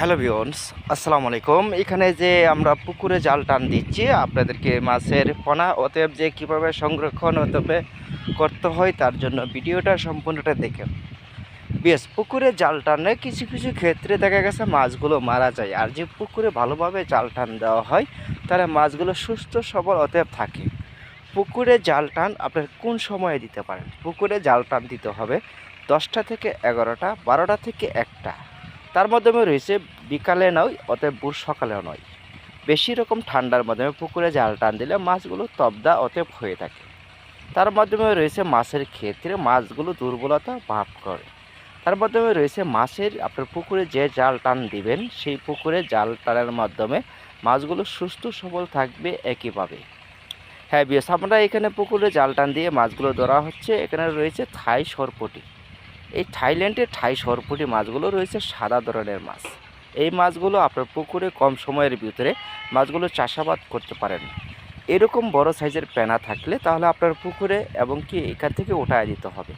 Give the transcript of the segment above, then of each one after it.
Hello ভিওন্স আসসালামু আলাইকুম। এখানে যে আমরা পুকুরে জাল টান দিচ্ছি, আপনাদেরকে মাছের পোনা, অতএব যে কীভাবে সংরক্ষণ অতএব করতে হয় তার জন্য ভিডিওটা সম্পূর্ণটা দেখে বেশ পুকুরে জাল টানে কিছু কিছু ক্ষেত্রে দেখা গেছে মাছগুলো মারা যায়, আর যে পুকুরে ভালোভাবে জাল টান দেওয়া হয় তাহলে মাছগুলো সুস্থ, সবল অতএব থাকে। পুকুরে জাল টান আপনার কোন সময়ে দিতে পারেন? পুকুরে জাল টান দিতে হবে দশটা থেকে এগারোটা, বারোটা থেকে একটা। তার মাধ্যমে রয়েছে বিকালে নয়, অতএব ভোর সকালেও নয়। বেশি রকম ঠান্ডার মাধ্যমে পুকুরে জাল টান দিলে মাছগুলো তবদা অতএব হয়ে থাকে। তার মাধ্যমে রয়েছে মাছের ক্ষেত্রে মাছগুলো দুর্বলতা ভাব করে। তার মাধ্যমে রয়েছে মাছের, আপনার পুকুরে যে জাল টান দিবেন, সেই পুকুরে জাল টানের মাধ্যমে মাছগুলো সুস্থ, সবল থাকবে একইভাবে। হ্যাঁ বিয়স আমরা এখানে পুকুরে জাল টান দিয়ে মাছগুলো ধরা হচ্ছে। এখানে রয়েছে থাই সরপটি। এই থাইল্যান্ডের থাই সরপুটি মাছগুলো রয়েছে সাদা ধরনের মাছ। এই মাছগুলো আপনার পুকুরে কম সময়ের ভিতরে মাছগুলো চাষাবাদ করতে পারেন। এরকম বড় সাইজের প্যানা থাকলে তাহলে আপনার পুকুরে এবং কি এখান থেকে উঠায় দিতে হবে।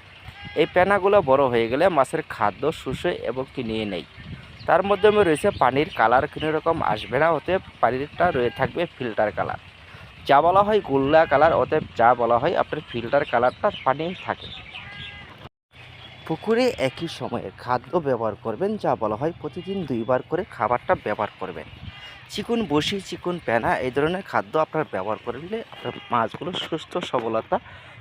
এই পেনাগুলো বড় হয়ে গেলে মাছের খাদ্য শুষে এবং কি নিয়ে নেই। তার মাধ্যমে রয়েছে পানির কালার, কোনো রকম আসবে না, অতএব পানিটা রয়ে থাকবে ফিল্টার কালার। যা বলা হয় গোল্লা কালার, অতএব যা বলা হয় আপনার ফিল্টার কালারটা পানি থাকে। পুকুরে একই সময়ে খাদ্য ব্যবহার করবেন, যা বলা হয় প্রতিদিন দুইবার করে খাবারটা ব্যবহার করবেন। চিকুন বসি চিকুন প্যানা এই ধরনের খাদ্য আপনার ব্যবহার করলে আপনার মাছগুলো সুস্থ সবলতা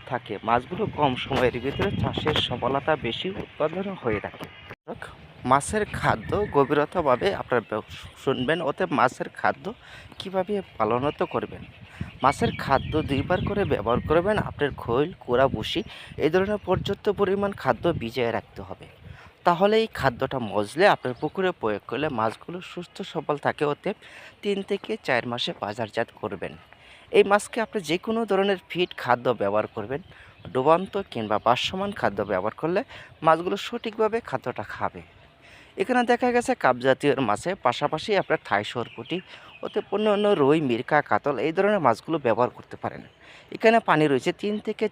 থাকে। মাছগুলো কম সময়ের ভিতরে চাষের সবলতা বেশি উৎপাদন হয়ে থাকে। মাছের খাদ্য গভীরতাভাবে আপনার শুনবেন ওতে মাছের খাদ্য কীভাবে পালনত করবেন? মাছের খাদ্য দুইবার করে ব্যবহার করবেন, আপনার খৈল, কোড়া বসি এই ধরনের পর্যাপ্ত পরিমাণ খাদ্য ভিজিয়ে রাখতে হবে। তাহলে এই খাদ্যটা মজলে আপনার পুকুরে প্রয়োগ করলে মাছগুলো সুস্থ, সবল থাকে ওতে তিন থেকে চার মাসে বাজারজাত করবেন। এই মাছকে আপনি যে কোনো ধরনের ফিড খাদ্য ব্যবহার করবেন, ডুবান্ত কিংবা বাসমান খাদ্য ব্যবহার করলে মাছগুলো সঠিকভাবে খাদ্যটা খাবে। এখানে দেখা গেছে কাপজাতীয় মাছে পাশাপাশি আপনার থাই সরপুটি ওতে অন্য অন্য রুই মিরকা কাতল, এই ধরনের মাছগুলো ব্যবহার করতে পারেন। এখানে পানি রয়েছে তিন থেকে